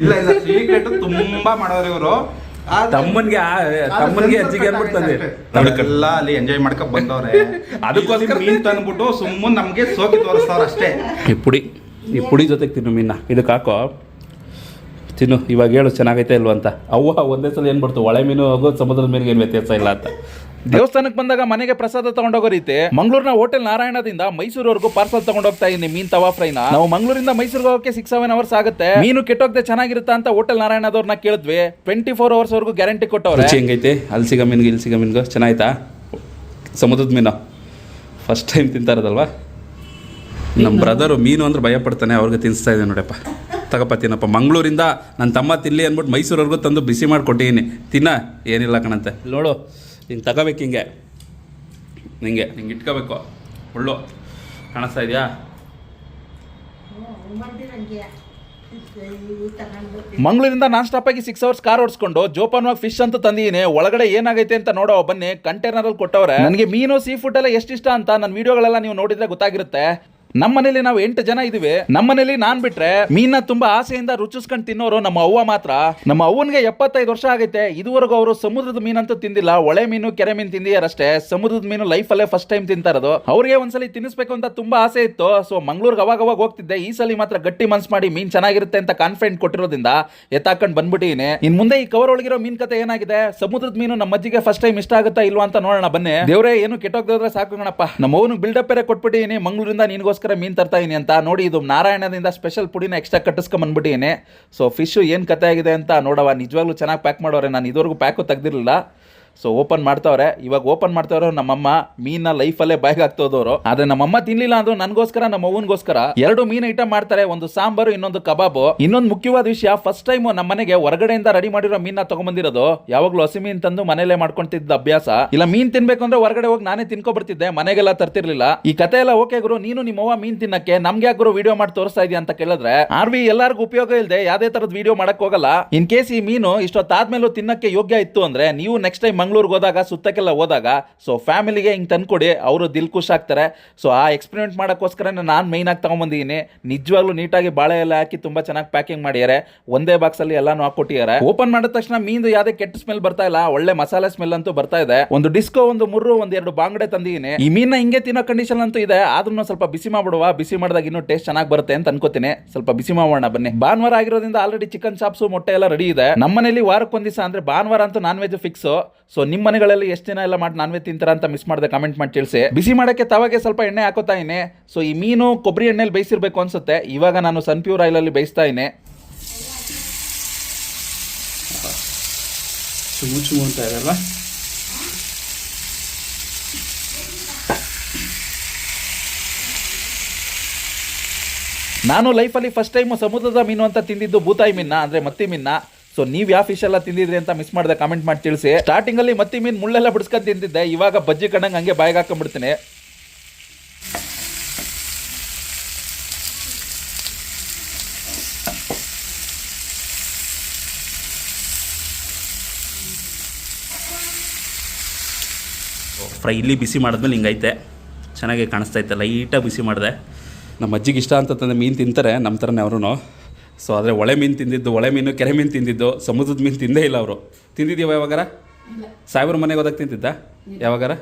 ಇಲ್ಲ ಇಲ್ಲ ಸೀಕ್ರೆಟ್ ತುಂಬಾ ಮಾಡೋರು ಇವರು. ತಮ್ಮನ್ಗೆ ಆ- ತಮ್ಮನ್ಗೆ ಅಜ್ಜಿಗೆ ಅನ್ಬಿಡ್ತದೆ. ಎಲ್ಲ ಅಲ್ಲಿ ಎಂಜಾಯ್ ಮಾಡ್ಕೊಂಡ್ ಬಂದವ್ರೆ. ಅದಕ್ಕೋಸ್ಕರ- ಮೀನ್ ತಂದ್ಬಿಟ್ಟು ಸುಮ್ಮನೆ ನಮ್ಗೆ ಸೋಕಿ ತೋರಿಸ್ತವ್ರ ಅಷ್ಟೇ. ಈ ಪುಡಿ ಈ ಪುಡಿ ಜೊತೆಗೆ ತಿನ್ನು ಮೀನ. ಇದಕ್ಕೆ ಹಾಕೋ. ತಿನ್ನು ಇವಾಗ ಹೇಳು ಚೆನ್ನಾಗೈತೆ ಇಲ್ವಂತ ಅಂತ. ಅವ್ವ ಒಂದೇ ಸಲ ಏನು ಬಿಡ್ತು ಒಳೆ ಮೀನು ಹೋಗೋದು ಸಮುದ್ರದ ಮೀನಿಗೆ ಏನು ವ್ಯತ್ಯಾಸ ಇಲ್ಲ ಅಂತ. ದೇವಸ್ಥಾನಕ್ಕೆ ಬಂದಾಗ ಮನೆಗೆ ಪ್ರಸಾದ ತಗೊಂಡೋಗೋ ರೀತಿ ಮಂಗಳೂರಿನ ಹೋಟೆಲ್ ನಾರಾಯಣದಿಂದ ಮೈಸೂರವರೆಗೂ ಪಾರ್ಸಲ್ ತಗೊಂಡೋಗ್ತಾ ಇದ್ದೀನಿ ಮೀನ್ ತವಾ ಫ್ರೈನ ನಾವು ಮಂಗಳೂರಿಂದ ಮೈಸೂರಿಗೆ ಹೋಗಕ್ಕೆ ಸಿಕ್ಸ್ ಸೆವೆನ್ ಅವರ್ಸ್ ಆಗುತ್ತೆ. ಮೀನು ಕೆಟ್ಟೋಗದೆ ಚೆನ್ನಾಗಿರುತ್ತಾ ಅಂತ ಹೋಟೆಲ್ ನಾರಾಯಣದವ್ರನ್ನ ಕೇಳಿದ್ವಿ. ಟ್ವೆಂಟಿ ಫೋರ್ ಅವರ್ಸ್ ವರೆಗೂ ಗ್ಯಾರಂಟಿ ಕೊಟ್ಟವ್ರೆ. ಹೆಂಗೈತೆ? ಅಲ್ಲಿ ಸಿಗ ಮೀನ್ಗೆ ಇಲ್ಲಿ ಸಿಗ ಮೀನ್ಗೆ? ಚೆನ್ನಾಯ್ತಾ? ಸಮುದ್ರದ ಮೀನು. ಫಸ್ಟ್ ಟೈಮ್ ತಿಂತಾರದಲ್ವಾ ನಮ್ಮ ಬ್ರದರು ಮೀನು ಅಂದ್ರೆ ಭಯ ಪಡ್ತಾನೆ ಅವ್ರಿಗೆ ತಿನ್ನಿಸ್ತಾ ಇದೆ ನೋಡಪ್ಪ. ತಗಪ್ಪ ತಿನ್ನಪ್ಪ. ಮಂಗಳೂರಿಂದ ನನ್ನ ತಮ್ಮ ತಿನ್ಲಿ ಅಂದ್ಬಿಟ್ಟು ಮೈಸೂರವರೆಗೂ ತಂದು ಬಿಸಿ ಮಾಡಿಕೊಟ್ಟಿದ್ದೀನಿ ತಿನ್ನ ಏನಿಲ್ಲ ಕಣಂತೆ. ನೋಡು ಹಿಂಗೆ ತಗೋಬೇಕು ಹಿಂಗೆ. ನಿಂಗೆ. ಹಿಂಗೆ ಇಟ್ಕೋಬೇಕು. ಒಳ್ಳು ಕಾಣಿಸ್ತಾ ಇದೆಯಾ? ಮಂಗಳೂರಿಂದ ನಾನ್ ಸ್ಟಾಪ್ ಆಗಿ ಸಿಕ್ಸ್ ಅವರ್ಸ್ ಕಾರ್ ಓಡಿಸ್ಕೊಂಡು ಜೋಪಾನವಾಗಿ ಫಿಶ್ ಅಂತ ತಂದಿದ್ದೀನಿ. ಒಳಗಡೆ ಏನಾಗೈತೆ ಅಂತ ನೋಡೋ ಬನ್ನಿ ಕಂಟೈನರ್ ಅಲ್ಲಿ ಕೊಟ್ಟವ್ರೆ. ನನಗೆ ಮೀನು ಸೀ ಫುಡ್ ಎಲ್ಲ ಎಷ್ಟಿಷ್ಟ ಅಂತ ನನ್ನ ವಿಡಿಯೋಗಳೆಲ್ಲ ನೀವು ನೋಡಿದ್ರೆ ಗೊತ್ತಾಗಿರುತ್ತೆ. ನಮ್ಮ ಮನೇಲಿ ನಾವು ಎಂಟು ಜನ ಇದೀವಿ. ನಮ್ಮ ಮನೇಲಿ ನಾನ್ ಬಿಟ್ರೆ ಮೀನ ತುಂಬಾ ಆಸೆಯಿಂದ ರುಚಿಸ್ಕೊಂಡು ತಿನ್ನೋರು ನಮ್ಮ ಅವ್ವ ಮಾತ್ರ. ನಮ್ಮ ಅವ್ವನ್ಗೆ ಎಪ್ಪತ್ತೈದು ವರ್ಷ ಆಗೈತೆ. ಇದುವರೆಗೂ ಅವರು ಸಮುದ್ರದ ಮೀನಂತೂ ತಿಂದಿಲ್ಲ. ಒಳೆ ಮೀನು, ಕೆರೆ ಮೀನು ತಿಂದಿಯಾರಷ್ಟೇ ಸಮುದ್ರದ ಮೀನು ಲೈಫ್ ಅಲ್ಲೇ ಫಸ್ಟ್ ಟೈಮ್ ತಿಂತಾ ಇರೋದು. ಅವ್ರಿಗೆ ಒಂದ್ಸಲಿ ತಿನ್ನಿಸ್ಬೇಕು ಅಂತ ತುಂಬಾ ಆಸೆ ಇತ್ತು. ಸೊ ಮಂಗ್ಳೂರ್ಗೆ ಅವಾಗ ಅವಾಗ ಹೋಗ್ತಿದ್ದೆ. ಈ ಸಲ ಮಾತ್ರ ಗಟ್ಟಿ ಮನ್ಸ್ ಮಾಡಿ ಮೀನ್ ಚೆನ್ನಾಗಿರುತ್ತೆ ಅಂತ ಕಾನ್ಫಿಡೆಂಟ್ ಕೊಟ್ಟಿರೋದ್ರಿಂದ ಎತ್ತಾಕೊಂಡು ಬಂದ್ಬಿಟ್ಟಿನಿ ಇನ್ ಮುಂದೆ ಈ ಕವರ್ ಒಳಗಿರೋ ಮೀನ್ ಕತೆ ಏನಾಗಿದೆ? ಸಮುದ್ರದ ಮೀನು ನಮ್ಮ ಅಜ್ಜಿಗೆ ಫಸ್ಟ್ ಟೈಮ್ ಇಷ್ಟ ಆಗುತ್ತಾ ಇಲ್ವಾ ಅಂತ ನೋಡೋಣ ಬನ್ನಿ. ದೇವ್ರೆ, ಏನು ಕೆಟ್ಟೋಗ್ದ್ರೆ ಸಾಕು ಕಣಪ್ಪ. ನಮ್ಮ ಅವನು ಬಿಲ್ಡಪ್ ಬೇರೆ ಕೊಟ್ಬಿಟ್ಟಿನಿ ಮಂಗಳೂರಿಂದ ನಿನಗೋಸ್ಕರ ಮೀನ್ ತರ್ತಾ ಇದೀನಿ ಅಂತ ನೋಡಿ, ಇದು ನಾರಾಯಣದಿಂದ ಸ್ಪೆಷಲ್ ಪುಡಿನ ಎಕ್ಸ್ಟ್ರಾ ಕಟ್ಟಿಸ್ಕೊಂಬಂದ್ಬಿಟ್ಟಿನಿ ಸೊ ಫಿಶ್ ಏನು ಕತೆ ಆಗಿದೆ ಅಂತ ನೋಡವ ನಿಜವಾಗ್ಲೂ ಚೆನ್ನಾಗಿ ಪ್ಯಾಕ್ ಮಾಡೋರೆ. ನಾನು ಇದುವರೆಗೂ ಪ್ಯಾಕು ತೆಗ್ದಿರಲಿಲ್ಲ. ಸೊ ಓಪನ್ ಮಾಡ್ತಾವ್ರೆ. ಇವಾಗ ಓಪನ್ ಮಾಡ್ತಾವ್ರೆ ನಮ್ಮಮ್ಮ ಮೀನ ಲೈಫಲ್ಲೇ ಬಾಯ್ಗೆ ಹಾಕ್ತೋದವ್ರು. ಆದ್ರೆ ನಮ್ಮಮ್ಮ ತಿನ್ಲಿಲ್ಲ ಅಂದ್ರೆ ನನಗೋಸ್ಕರ, ನಮ್ಮ ಅವ್ವನ್ಗೋಸ್ಕರ. ಎರಡು ಮೀನ್ ಐಟಮ್ ಮಾಡ್ತಾರೆ. ಒಂದು ಸಾಂಬಾರು, ಇನ್ನೊಂದು ಕಬಾಬು. ಇನ್ನೊಂದು ಮುಖ್ಯವಾದ ವಿಷಯ ಫಸ್ಟ್ ಟೈಮ್ ನಮ್ಮನೆಗೆ ಹೊರಗಡೆಯಿಂದ ರೆಡಿ ಮಾಡಿರೋ ಮೀನ ತಗೊಂಡ್ಬಂದಿರೋದು ಯಾವಾಗ್ಲೂ ಹಸಿ ಮೀನ್ ತಂದು ಮನೇಲೆ ಮಾಡ್ಕೊಂತಿದ್ದ ಅಭ್ಯಾಸ. ಇಲ್ಲ, ಮೀನ್ ತಿನ್ಬೇಕು ಅಂದ್ರೆ ಹೊರಗಡೆ ಹೋಗಿ ನಾನೇ ತಿನ್ಕೊಬರ್ತಿದ್ದೆ. ಮನೆಗೆಲ್ಲ ತರ್ತಿರ್ಲಿಲ್ಲ. ಈ ಕತೆ ಎಲ್ಲ ಓಕೆ ಗುರು. ನೀನು ನಿಮ್ಮ ಅವ್ವ ಮೀನ್ ತಿನ್ನಕ್ಕೆ ನಮ್ಗೆ ಗುರು ವಿಡಿಯೋ ಮಾಡಿ ತೋರಿಸ್ತಾ ಇದೆಯಾ ಅಂತ ಕೇಳಿದ್ರೆ ಆರ್ ವಿ ಎಲ್ಲರಿಗೂ ಉಪಯೋಗ ಇಲ್ಲದೆ ಯಾವ್ದೇ ತರದ ವಿಡಿಯೋ ಮಾಡಕ್ ಹೋಗಲ್ಲ. ಇನ್ ಕೇಸ್ ಈ ಮೀನು ಇಷ್ಟೊತ್ತಾದ್ಮೇಲೂ ತಿನ್ನಕ್ಕೆ ಯೋಗ್ಯ ಇತ್ತು ಅಂದ್ರೆ, ನೀವು ನೆಕ್ಸ್ಟ್ ಟೈಮ್ ಮಂಗಳೂರಿಗೆ ಹೋದಾಗ, ಸುತ್ತಕ್ಕೆಲ್ಲ ಹೋದಾಗ ಸೊ ಫ್ಯಾಮಿಲಿಗೆ ಹಿಂಗೆ ತಂದುಕೊಡಿ, ಅವರು ದಿಲ್ ಖುಷ್ ಆಗ್ತಾರೆ. ಸೊ ಆ ಎಕ್ಸ್ಪೆರಿಮೆಂಟ್ ಮಾಡೋಕ್ಕೋಸ್ಕರ ನಾನು ಮೈನ್ ಆಗಿ ತಗೊಂಬಂದಿದ್ದೀನಿ ನಿಜವಾಗ್ಲೂ ನೀಟಾಗಿ ಬಾಳೆ ಎಲ್ಲ ಹಾಕಿ ತುಂಬಾ ಚೆನ್ನಾಗಿ ಪ್ಯಾಕಿಂಗ್ ಮಾಡಿದ್ದಾರೆ ಒಂದೇ ಬಾಕ್ಸ್ ಅಲ್ಲಿ ಎಲ್ಲಾನು ಹಾಕೊಟ್ಟಿದ್ದಾರೆ ಓಪನ್ ಮಾಡಿದ ತಕ್ಷಣ ಮೀನು ಯಾವುದೇ ಕೆಟ್ಟ ಸ್ಮೆಲ್ ಬರ್ತಾ ಇಲ್ಲ. ಒಳ್ಳೆ ಮಸಾಲೆ ಸ್ಮೆಲ್ ಅಂತೂ ಬರ್ತಾ ಇದೆ. ಒಂದು ಡಿಸ್ಕೋ ಒಂದು ಮುರ್ರು, ಒಂದು ಎರಡು ಬಾಂಗಡೆ ತಂದಿದ್ದೀನಿ ಈ ಮೀನ ಹಿಂಗೆ ತಿನ್ನೋ ಕಂಡೀಷನ್ ಅಂತೂ ಇದೆ. ಆದ್ರೂ ಸ್ವಲ್ಪ ಬಿಸಿ ಮಾಡ್ಬಿಡುವ. ಬಿಸಿ ಮಾಡಿದಾಗ ಇನ್ನೂ ಟೇಸ್ಟ್ ಚೆನ್ನಾಗಿ ಬರುತ್ತೆ ಅಂತ ಅನ್ಕೋತೀನಿ. ಸ್ವಲ್ಪ ಬಿಸಿ ಮಾಡೋಣ ಬನ್ನಿ. ಭಾನುವಾರ ಆಗಿರೋದ್ರಿಂದ ಆಲ್ರೆಡಿ ಚಿಕನ್ ಚಾಪ್ಸು ಮೊಟ್ಟೆ ಎಲ್ಲ ರೆಡಿ ಇದೆ. ನಮ್ಮನೇಲಿ ವಾರಕ್ಕೊಂದಿಸ ಅಂದ್ರೆ ಭಾನುವಾರ ಅಂತೂ ನಾನ್ ವೆಜ್ ಫಿಕ್ಸ್ ನಿಮ್ಮ ಮನೆಗಳಲ್ಲಿ ಎಷ್ಟು ದಿನ ಎಲ್ಲ ಮಾಡಿ ನಾನ್ ವೆಜ್ ತಿಂತಾರ ಅಂತ ಮಿಸ್ ಮಾಡಿದೆ ಕಮೆಂಟ್ ಮಾಡಿ ತಿಳಿಸಿ. ಬಿಸಿ ಮಾಡಕ್ಕೆ ತವಾಗೆ ಸ್ವಲ್ಪ ಎಣ್ಣೆ ಹಾಕೋತಾ ಇದ್ದೀನಿ ಸೊ ಈ ಮೀನು ಕೊಬ್ಬರಿ ಎಣ್ಣೆಲಿ ಬೇಯಿಸಿರ್ಬೇಕು ಅನ್ಸುತ್ತೆ. ಇವಾಗ ನಾನು ಸನ್ಪ್ಯೂರ್ ಆಯಿಲಲ್ಲಿ ಬೇಯಿಸ್ತಾ ಚುಮು ಅಂತ ಇದೆಲ್ಲ ನಾನು ಲೈಫಲ್ಲಿ ಫಸ್ಟ್ ಟೈಮ್ ಸಮುದ್ರದ ಮೀನು ಅಂತ ತಿಂದಿದ್ದು ಬೂತಾಯಿ ಮೀನ್ನ ಅಂದರೆ ಮತ್ತಿ ಮೀನ್ನ ಸೊ ನೀವು ಯಾವ ಫಿಶ್ ಎಲ್ಲ ತಿಂದಿದ್ರಿ ಅಂತ ಮಿಸ್ ಮಾಡಿದೆ ಕಾಮೆಂಟ್ ಮಾಡಿ ತಿಳಿಸಿ. ಸ್ಟಾರ್ಟಿಂಗ್ ಅಲ್ಲಿ ಮತ್ತಿ ಮೀನು ಮುಳ್ಳೆಲ್ಲ ಬಿಡಿಸ್ಕೊಂಡು ತಿಂದಿದ್ದೆ ಇವಾಗ ಬಜ್ಜಿ ಕಂಡಂಗೆ ಹಂಗೆ ಬಾಯಿಗೆ ಹಾಕೊಂಡ್ಬಿಡ್ತೀನಿ ಫ್ರೈ ಇಲ್ಲಿ ಬಿಸಿ ಮಾಡಿದ್ಮೇಲೆ ಹಿಂಗೈತೆ. ಚೆನ್ನಾಗಿ ಕಾಣಿಸ್ತಾ ಇತ್ತು ಲೈಟಾಗಿ ಬಿಸಿ ಮಾಡಿದೆ. ನಮ್ಮ ಅಜ್ಜಿಗೆ ಇಷ್ಟ ಅಂತ ತಂದೆ ಮೀನು ತಿಂತಾರೆ ನಮ್ಮ ಥರನೇ ಅವರು ಸೊ ಆದರೆ ಒಳೆ ಮೀನು ತಿಂದಿದ್ದು ಒಳೆ ಮೀನು ಕೆರೆ ಮೀನು ತಿಂದಿದ್ದು ಸಮುದ್ರದ ಮೀನು ತಿಂದೇ ಇಲ್ಲ ಅವರು. ತಿಂದಿದ್ದೀವ ಯಾವಾಗಾರ? ಸಾಹೇಬ್ರ ಮನೆಗೆ ಹೋದಾಗ ತಿಂತಿದ್ದ? ಯಾವಾಗಾರ?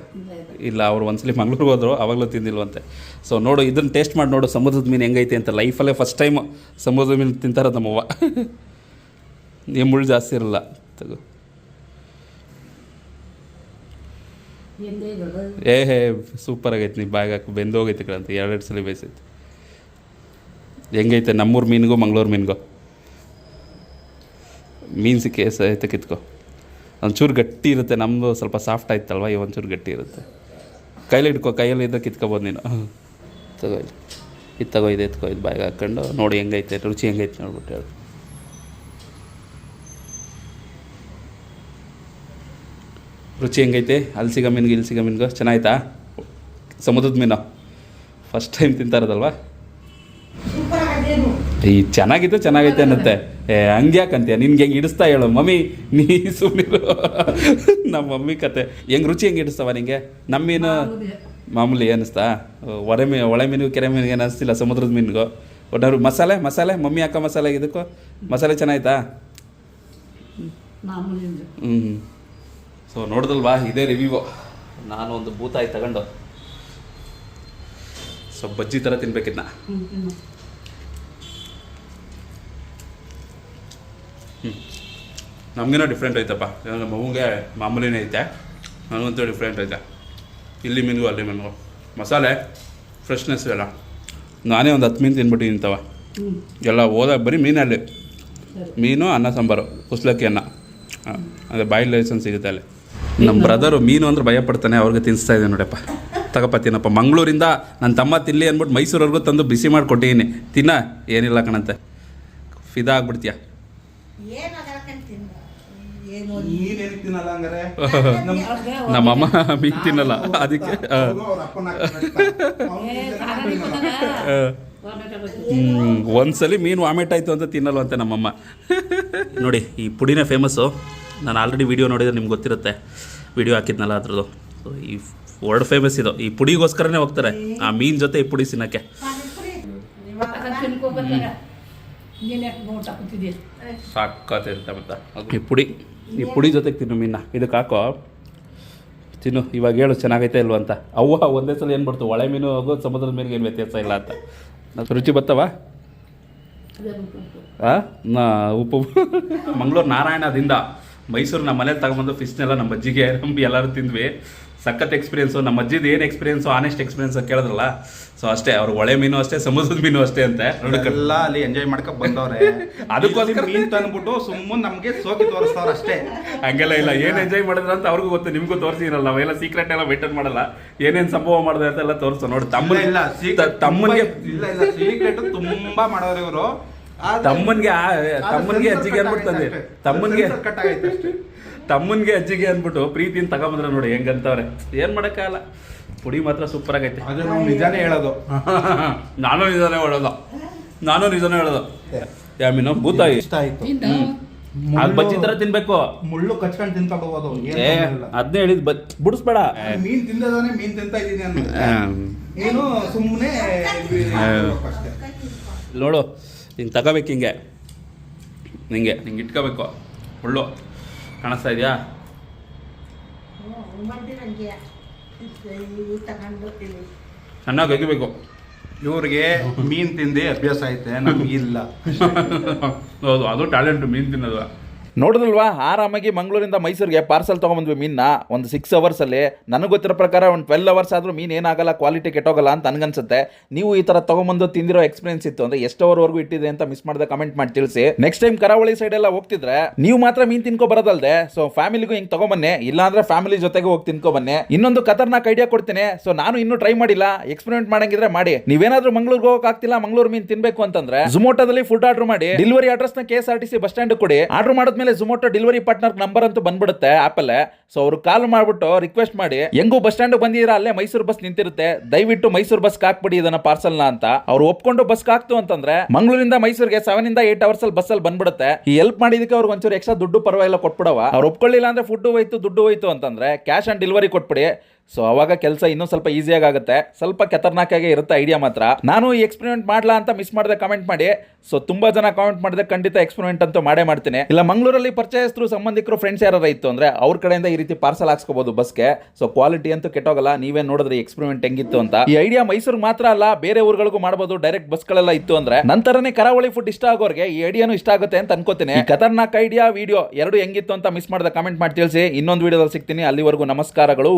ಇಲ್ಲ ಅವರು ಒಂದ್ಸಲಿ ಮಂಗ್ಳೂರಿಗೆ ಹೋದ್ರು ಅವಾಗಲೂ ತಿಂದಿಲ್ವಂತೆ. ಸೊ ನೋಡು ಇದನ್ನು ಟೇಸ್ಟ್ ಮಾಡಿ ನೋಡು ಸಮುದ್ರದ ಮೀನು ಹೆಂಗೈತೆ ಅಂತ. ಲೈಫಲ್ಲೇ ಫಸ್ಟ್ ಟೈಮ್ ಸಮುದ್ರದ ಮೀನು ತಿಂತಾರೆ ನಮ್ಮವ್ವ ನೀವು ಮುಳ್ಳು ಜಾಸ್ತಿ ಇರಲ್ಲ. ತಗೋ. ಏ ಹೇ ಸೂಪರ್ ಆಗೈತೆ ನೀ ಬಾಯಿಗೆ ಹಾಕಿ ಬೆಂದೋಗೈತೆ ಕಡೆ ಅಂತ ಎರಡೆರಡು ಸಲ ಬೇಯಿಸೈತೆ. ಹೆಂಗೈತೆ ನಮ್ಮೂರು ಮೀನಿಗೂ, ಮಂಗಳೂರು ಮೀನಿಗೂ? ಮೀನು ಸಿಕ್ಕಿ ಸಹಿತ ಕಿತ್ಕೋ. ಒಂಚೂರು ಗಟ್ಟಿ ಇರುತ್ತೆ ನಮ್ಮದು ಸ್ವಲ್ಪ ಸಾಫ್ಟ್ ಆಯ್ತಲ್ವ, ಈ ಒಂಚೂರು ಗಟ್ಟಿ ಇರುತ್ತೆ. ಕೈಲಿ ಇಟ್ಕೋ ಕೈಯಲ್ಲಿ ಇದ್ದ ಕಿತ್ಕೊಬೋದು ನೀನು. ತಗೋ ಇಲ್ಲಿ. ಇದು ತಗೋ, ಇದು ಎತ್ಕೋ, ಇದು ಬಾಯಿಗೆ ಹಾಕ್ಕೊಂಡು ನೋಡಿ ಹೆಂಗೈತೆ, ರುಚಿ ಹೆಂಗೈತೆ ನೋಡ್ಬಿಟ್ಟು ಹೇಳಿ. ರುಚಿ ಹೆಂಗೈತೆ? ಅಲ್ಲಿ ಸಿಗೋ ಮೀನಿಗೆ, ಇಲ್ಲಿ ಸಿಗೋ ಮೀನಿಗೂ? ಚೆನ್ನಾಯ್ತಾ? ಸಮುದ್ರದ ಮೀನು? ಫಸ್ಟ್ ಟೈಮ್ ತಿಂತಾರದಲ್ವಾ ಈ ಚೆನ್ನಾಗಿತ್ತು ಚೆನ್ನಾಗೈತೆ ಅನ್ನತ್ತೆ. ಏ ಹಂಗೆ ಯಾಕಂತೀಯ ನಿನ್ಗೆ ಹೆಂಗೆ ಇಡಿಸ್ತಾ ಹೇಳು. ಮಮ್ಮಿ ನೀ ಸುಮ್ಮನಿರು ನಮ್ಮ ಮಮ್ಮಿ ಕತೆ. ಹೆಂಗೆ ರುಚಿ ಹೆಂಗೆ ಹಿಡಿಸ್ತಾವ ನಿಂಗೆ? ನಮ್ಮೀನು ಮಾಮೂಲಿ. ಅನ್ನಿಸ್ತಾ ಒರೆ ಮೀ ಒಳೆ ಮೀನು ಕೆರೆ ಮೀನಿಗೆ ಏನು ಅನಿಸ್ತಿಲ್ಲ ಸಮುದ್ರದ ಮೀನಿಗೂ. ಒಟ್ಟಾರು ಮಸಾಲೆ ಮಸಾಲೆ ಮಮ್ಮಿ ಹಾಕೋ ಮಸಾಲೆ ಇದಕ್ಕೂ? ಮಸಾಲೆ ಚೆನ್ನಾಯ್ತಾ? ಹ್ಞೂ ಸೊ ನೋಡಿದಲ್ವಾ? ಇದೇ ರಿವ್ಯೂ ನಾನು ಒಂದು ಭೂತಾಯಿ ತಗೊಂಡು. ಸೊ ಬಜ್ಜಿ ಥರ ತಿನ್ಬೇಕಿದ್ನ ನಮಗೇನೋ ಡಿಫ್ರೆಂಟ್ ಐತಪ್ಪ. ನಮ್ಮ ಮಗುಗೆ ಮಾಮೂಲಿನೇ ಐತೆ. ನನಗಂತೂ ಡಿಫ್ರೆಂಟ್ ಐತೆ. ಇಲ್ಲಿ ಮೀನಿಗೂ ಅಲ್ಲಿ ಮೀನಿಗೂ. ಮಸಾಲೆ ಫ್ರೆಶ್ನೆಸ್ ಎಲ್ಲ. ನಾನೇ ಒಂದು ಹತ್ತು ಮೀನು ತಿನ್ಬಿಟ್ಟಿದ್ದೀನಿ ತವ. ಎಲ್ಲ ಹೋದಾಗ ಬರೀ ಮೀನಲ್ಲಿ. ಮೀನು ಅನ್ನ ಸಾಂಬಾರು. ಕುಸ್ಲಕ್ಕಿ ಅನ್ನ. ಅದೇ ಬಾಯಿಲ್ ಲೈಸೆನ್ಸ್ ಸಿಗುತ್ತೆ ಅಲ್ಲಿ. ನಮ್ಮ ಬ್ರದರು ಮೀನು ಅಂದ್ರೆ ಭಯ ಪಡ್ತಾನೆ ಅವ್ರಿಗೆ ತಿನ್ನಿಸ್ತಾ ಇದ್ದೀನಿ ನೋಡಪ್ಪ. ತಗಪ್ಪ ತಿನ್ನಪ್ಪ. ಮಂಗಳೂರಿಂದ ನನ್ನ ತಮ್ಮ ತಿನ್ಲಿ ಅಂದ್ಬಿಟ್ಟು ಮೈಸೂರವರೆಗೂ ತಂದು ಬಿಸಿ ಮಾಡಿ ಕೊಟ್ಟಿದ್ದೀನಿ ತಿನ್ನ ಏನಿಲ್ಲ ಕಣಂತೆ. ಫಿದಾ ಆಗ್ಬಿಡ್ತೀಯ? ಏನು ನೀನೇನು ತಿನ್ನಲ್ಲ ಹಂಗಾರೆ? ನಮ್ಮಮ್ಮ ಮೀನು ತಿನ್ನಲ್ಲ ಅದಕ್ಕೆ ಒಂದ್ಸಲಿ ಮೀನು ವಾಮಿಟ್ ಆಯಿತು ಅಂತ ತಿನ್ನಲ್ವಂತೆ ನಮ್ಮಮ್ಮ ನೋಡಿ ಈ ಪುಡಿನೇ ಫೇಮಸ್ಸು ನಾನು ಆಲ್ರೆಡಿ ವಿಡಿಯೋ ನೋಡಿದ್ರೆ ನಿಮ್ಗೆ ಗೊತ್ತಿರುತ್ತೆ. ವಿಡಿಯೋ ಹಾಕಿದ್ನಲ್ಲ ಅದ್ರದ್ದು. ಸೊ ಈ ವರ್ಲ್ಡ್ ಫೇಮಸ್ ಇದು. ಈ ಪುಡಿಗೋಸ್ಕರನೇ ಹೋಗ್ತಾರೆ. ಆ ಮೀನ್ ಜೊತೆ ಈ ಪುಡಿ ತಿನ್ನಕ್ಕೆ. ನೀನೇ ನೋಡ್ತಾ ಕೂತಿದ್ದೀಯ ಸಾಕತ್ತಿರುತ್ತೆ ಮತ್ತೆ. ಈ ಪುಡಿ. ಈ ಪುಡಿ ಜೊತೆಗೆ ತಿನ್ನು ಮೀನ. ಇದಕ್ಕೆ ಹಾಕೋ. ತಿನ್ನು. ಇವಾಗ ಹೇಳು ಚೆನ್ನಾಗೈತೆ ಇಲ್ವ ಅಂತ. ಅವ್ವ ಒಂದೇ ಸಲ ಏನು ಬರ್ತು ಒಳೆ ಮೀನು ಹೋಗೋ ಸಮುದ್ರದ ಮೀನಿಗೆ ಏನು ವ್ಯತ್ಯಾಸ ಇಲ್ಲ ಅಂತ. ರುಚಿ ಆ? ನಾ ಉಪ್ಪು. ಮಂಗಳೂರು ನಾರಾಯಣದಿಂದ. ಮೈಸೂರು ನಮ್ಮ ಮನೇಲಿ ತಗೊಂಬಂದು ಫಿಶ್ನೆಲ್ಲ ನಮ್ಮ ಅಜ್ಜಿಗೆ ನಂಬಿ ಎಲ್ಲರೂ ತಿಂದ್ವಿ. ಸಖತ್ ಎಕ್ಸ್ಪೀರಿಯನ್ಸು ನಮ್ಮ ಅಜ್ಜಿದು ಏನು ಎಕ್ಸ್ಪೀರಿಯನ್ಸು ಆನೆಸ್ಟ್ ಎಕ್ಸ್ಪೀರಿಯನ್ಸ್ ಕೇಳಿದ್ರಲ್ಲ? ಸೊ ಅಷ್ಟೇ ಅವ್ರು ಒಳೆ ಮೀನು ಅಷ್ಟೇ ಸಮುದ್ರದ ಮೀನು ಅಷ್ಟೇ ಅಂತ ಎಲ್ಲ ಅಲ್ಲಿ ಎಂಜಾಯ್ ಮಾಡ್ಕೊಂಡ್ ಬಂದವ್ರೆ. ಅದಕ್ಕೋಸ್ಕರ- ಮೀನು ತಂದ್ಬಿಟ್ಟು ಸುಮ್ಮನೆ ನಮಗೆ ಸೋಕಿ ತೋರಿಸ್ತಾವ್ರ ಅಷ್ಟೇ. ಹಂಗೆಲ್ಲ ಇಲ್ಲ. ಏನು ಎಂಜಾಯ್ ಮಾಡಿದ್ರ ಅಂತ ಅವ್ರಿಗೂ ಗೊತ್ತು ನಿಮಗೂ ತೋರಿಸಿರಲ್ಲ. ನಾವೆಲ್ಲ ಸೀಕ್ರೆಟ್ ಎಲ್ಲ ಮೇಂಟೈನ್ ಮಾಡಲ್ಲ. ಏನೇನು ಸಂಭವ ಮಾಡಿದೆ ಅಂತ ಎಲ್ಲ ತೋರಿಸು. ನೋಡಿ ತಮ್ಮ ಇಲ್ಲ ತಮ್ಮನಿಗೆ ಇಲ್ಲ ಇಲ್ಲ ಸೀಕ್ರೆಟ್ ತುಂಬಾ ಮಾಡೋರು ಇವರು. ತಮ್ಮನ್ಗೆ ಆ- ತಮ್ಮನ್ಗೆ ಅಜ್ಜಿಗೆ ಅನ್ಬಿಡ್ತದೆ ತಮ್ಮನ್ಗೆ ಕಟ್ ಆಗೈತೆ ಅಷ್ಟೇ. ತಮ್ಮನ್ಗೆ ಅಜ್ಜಿಗೆ ಅನ್ಬಿಟ್ಟು ಪ್ರೀತಿನ ತಗೊಂಬಂದ್ರೆ ನೋಡಿ ಹೆಂಗಂತವ್ರೆ. ಏನ್ ಮಾಡಕ್ಕಾಗಲ್ಲ. ಪುಡಿ ಮಾತ್ರ ಸೂಪರ್ ಆಗೈತೆ. ನಿಜಾನೇ ಹೇಳೋದು. ನಾನು ನಿಜಾನೇ ಹೇಳೋದು. ನಾನು ನಿಜಾನೇ ಹೇಳೋದು. ಯಾ ಭೂತ ಭೂತಾಯಿ. ಇಷ್ಟ ಆಯ್ತು. ಆ ಅದ್ ಬಜ್ಜಿ ತರ ತಿನ್ಬೇಕು. ಮುಳ್ಳು ಕಚ್ಕೊಂಡು ತಿನ್ಕೊಂಡು ಹೋಗೋದು. ಏನ್ ಏ ಅದ್ನೇ ಹೇಳಿದ್ ಬಿಡಿಸ್ಬೇಡ. ಮೀನ್ ತಿಂದದಾನೆ ಮೀನ್ ತಿಂತ ಇದ್ದೀನಿ ನೀನು ಸುಮ್ಮನೆ ನೋಡು ಹಿಂಗೆ ತಗೋಬೇಕು ಹಿಂಗೆ. ನಿಂಗೆ. ನಿಂಗೆ ಇಟ್ಕೋಬೇಕು. ಹುಳ್ಳು ಕಾಣಿಸ್ತಾ ಇದೆಯಾ? ಚೆನ್ನಾಗಿ ಒಗಿಬೇಕು ಇವ್ರಿಗೆ ಮೀನ್ ತಿಂದು ಅಭ್ಯಾಸ ಐತೆ ನಮಗಿಲ್ಲ ಹೌದು ಅದು ಟ್ಯಾಲೆಂಟ್ ಮೀನು ತಿನ್ನೋದು. ನೋಡಿದ್ರಲ್ವಾ? ಆರಾಮಾಗಿ ಮಂಗಳೂರಿಂದ ಮೈಸೂರಿಗೆ ಪಾರ್ಸಲ್ ತೊಗೊಂಬಂದ್ವಿ ಮೀನ್ನ ಒಂದು ಸಿಕ್ಸ್ ಅವರ್ಸಲ್ಲಿ ನನಗೆ ಗೊತ್ತಿರೋ ಪ್ರಕಾರ ಒಂದು ಟ್ವೆಲ್ ಅವರ್ಸ್ ಆದರೂ ಮೀನು ಏನಾಗಲ್ಲ ಕ್ವಾಲಿಟಿ ಕೆಟ್ಟೋಗಲ್ಲ ಅಂತ ನನಗನ್ಸುತ್ತೆ. ನೀವು ಈ ಥರ ತೊಗೊಂಬಂದು ತಿಂದಿರೋ ಎಕ್ಸ್ಪೀರಿಯನ್ಸ್ ಇತ್ತು ಅಂದರೆ ಎಷ್ಟು ಅವರ್ವರೆಗೂ ಇಟ್ಟಿದೆ ಅಂತ ಮಿಸ್ ಮಾಡಿದೆ ಕಮೆಂಟ್ ಮಾಡಿ ತಿಳಿಸಿ. ನೆಕ್ಸ್ಟ್ ಟೈಮ್ ಕರಾವಳಿ ಸೈಡ್ ಎಲ್ಲ ಹೋಗ್ತಿದ್ರೆ, ನೀವು ಮಾತ್ರ ಮೀನು ತಿನ್ಕೊ ಬರೋದಲ್ದೆ. ಸೊ ಫ್ಯಾಮಿಲಿಗೂ ಹಿಂಗೆ ತೊಗೊಂಬನ್ನಿ ಇಲ್ಲಾಂದ್ರೆ ಫ್ಯಾಮಿಲಿ ಜೊತೆಗೆ ಹೋಗಿ ತಿನ್ಕೊ ಬನ್ನಿ ಇನ್ನೊಂದು ಖತರ್ನಾಕ್ ಐಡಿಯಾ ಕೊಡ್ತೀನಿ. ಸೊ ನಾನು ಇನ್ನೂ ಟ್ರೈ ಮಾಡಿಲ್ಲ. ಎಕ್ಸ್ಪೆರಿಮೆಂಟ್ ಮಾಡಂಗಿದ್ರೆ ಮಾಡಿ. ನೀವೇನಾದ್ರೂ ಮಂಗಳೂರಿಗೆ ಹೋಗಕ್ ಆಗ್ತಿಲ್ಲ, ಮಂಗಳೂರು ಮೀನ್ ತಿನ್ಬೇಕು ಅಂತಂದ್ರೆ ಜುಮೋಟೋದಲ್ಲಿ ಫುಡ್ ಆರ್ಡರ್ ಮಾಡಿ delivery ಅಡ್ರೆಸ್ನ K S R T C bus stand ಕೊಡಿ. ಆರ್ಡರ್ ಮಾಡಿದ್ಮೇಲೆ ಜುಮೋಟೋ ಡೆಲಿವರಿ ಪಾರ್ಟ್ನರ್ ನಂಬರ್ ಅಂತೂ ಬಂದ್ಬಿಡುತ್ತೆ ಅಲ್ಲಿ ಸೊ ಅವ್ರು ಕಾಲ್ ಮಾಡಿಬಿಟ್ಟು ರಿಕ್ವೆಸ್ಟ್ ಮಾಡಿ, ಹೆಂಗೂ ಬಸ್ ಸ್ಟ್ಯಾಂಡ್ ಬಂದಿದ್ರ ಅಲ್ಲೇ ಮೈಸೂರು ಬಸ್ ನಿಂತಿರುತ್ತೆ. ದಯವಿಟ್ಟು ಮೈಸೂರು ಬಸ್ ಹಾಕ್ಬಿಡಿ ಇದನ್ನ ಪಾರ್ಸಲ್ನ ಅಂತ. ಅವ್ರು ಒಪ್ಕೊಂಡು ಬಸ್ ಹಾಕ್ತು ಅಂತಂದ್ರೆ, ಮಂಗಳೂರಿಂದ ಮೈಸೂರಿಗೆ ಸೆವೆನ್ ಇಂದ ಏಟ್ ಅವರ್ಸ್ ಅಲ್ಲಿ ಬಸ್ ಅಲ್ಲಿ ಬಂದ್ಬಿಡುತ್ತೆ. ಈ ಹೆಲ್ಪ್ ಮಾಡಿದಕ್ಕೆ ಅವ್ರು ಒಂಚೂರು ಎಕ್ಸ್ಟ್ರಾ ದುಡ್ಡು ಪರವಾಗಿಲ್ಲ ಕೊಟ್ಬಿಡವ ಅವ್ರು ಒಪ್ಕೊಳ್ಳಿಲ್ಲ ಅಂದ್ರೆ ಫುಡ್ ಹೋಯ್ತು, ದುಡ್ಡು ಹೋಯ್ತು ಅಂತಂದ್ರೆ ಕ್ಯಾಶ್ ಆನ್ ಡೆಲಿವರಿ ಕೊಟ್ಬಿಡಿ. ಸೊ ಅವಾಗ ಕೆಲಸ ಇನ್ನೂ ಸ್ವಲ್ಪ ಈಸಿಯಾಗಿ ಆಗುತ್ತೆ ಸ್ವಲ್ಪ ಆಗಿ ಇರುತ್ತೆ ಐಡಿಯಾ ಮಾತ್ರ. ನಾನು ಈ ಎಕ್ಸ್ಪೆರಿಮೆಂಟ್ ಮಾಡಲಾ ಅಂತ ಮಿಸ್ ಮಾಡಿದೆ ಕಮೆಂಟ್ ಮಾಡಿ. ಸೊ ತುಂಬಾ ಜನ ಕಾಮೆಂಟ್ ಮಾಡಿದೆ ಖಂಡಿತ ಎಕ್ಸ್ಪೆರಿಮೆಂಟ್ ಅಂತೂ ಮಾಡೇ ಮಾಡ್ತೀನಿ. ಇಲ್ಲ, ಮಂಗಳೂರಲ್ಲಿ ಪರ್ಚೇಸ್ರು ಸಂಬಂಧಿಕರು ಫ್ರೆಂಡ್ಸ್ ಯಾರು ಇತ್ತು ಅಂದ್ರೆ ಅವ್ರ ಕಡೆಯಿಂದ ಈ ರೀತಿ ಪಾರ್ಸಲ್ ಹಾಕ್ಸ್ಕೋಬಹುದು ಬಸ್ಗೆ ಸೊ ಕ್ವಾಲಿಟಿ ಅಂತೂ ಕೆಟ್ಟೋಗಲ್ಲ. ನೀವೇ ನೋಡಿದ್ರೆ ಎಕ್ಸ್ಪೆರಿಮೆಂಟ್ ಹೆಂಗಿತ್ತು ಅಂತ. ಈ ಐಡಿಯಾ ಮೈಸೂರು ಮಾತ್ರ ಅಲ್ಲ, ಬೇರೆ ಊರುಗಳಿಗೂ ಮಾಡಬಹುದು ಡೈರೆಕ್ಟ್ ಬಸ್ಗಳೆಲ್ಲ ಇತ್ತು ಅಂದ್ರೆ ನಂತರನೇ ಕರಾವಳಿ ಫುಡ್ ಇಷ್ಟ ಆಗೋರಿಗೆ ಈ ಐಡಿಯಾನು ಇಷ್ಟ ಆಗುತ್ತೆ ಅಂತ ಅನ್ಕೋತೀನಿ. ಖತರ್ನಾಕ್ ಐಡಿಯಾ ವಿಡಿಯೋ ಎರಡು ಹೆಂಗಿತ್ತು ಅಂತ ಮಿಸ್ ಮಾಡಿದ ಕಮೆಂಟ್ ಮಾಡಿ ತಿಳಿಸಿ. ಇನ್ನೊಂದು ವಿಡಿಯೋದಲ್ಲಿ ಸಿಗ್ತೀನಿ. ಅಲ್ಲಿವರೆಗೂ ನಮಸ್ಕಾರಗಳು.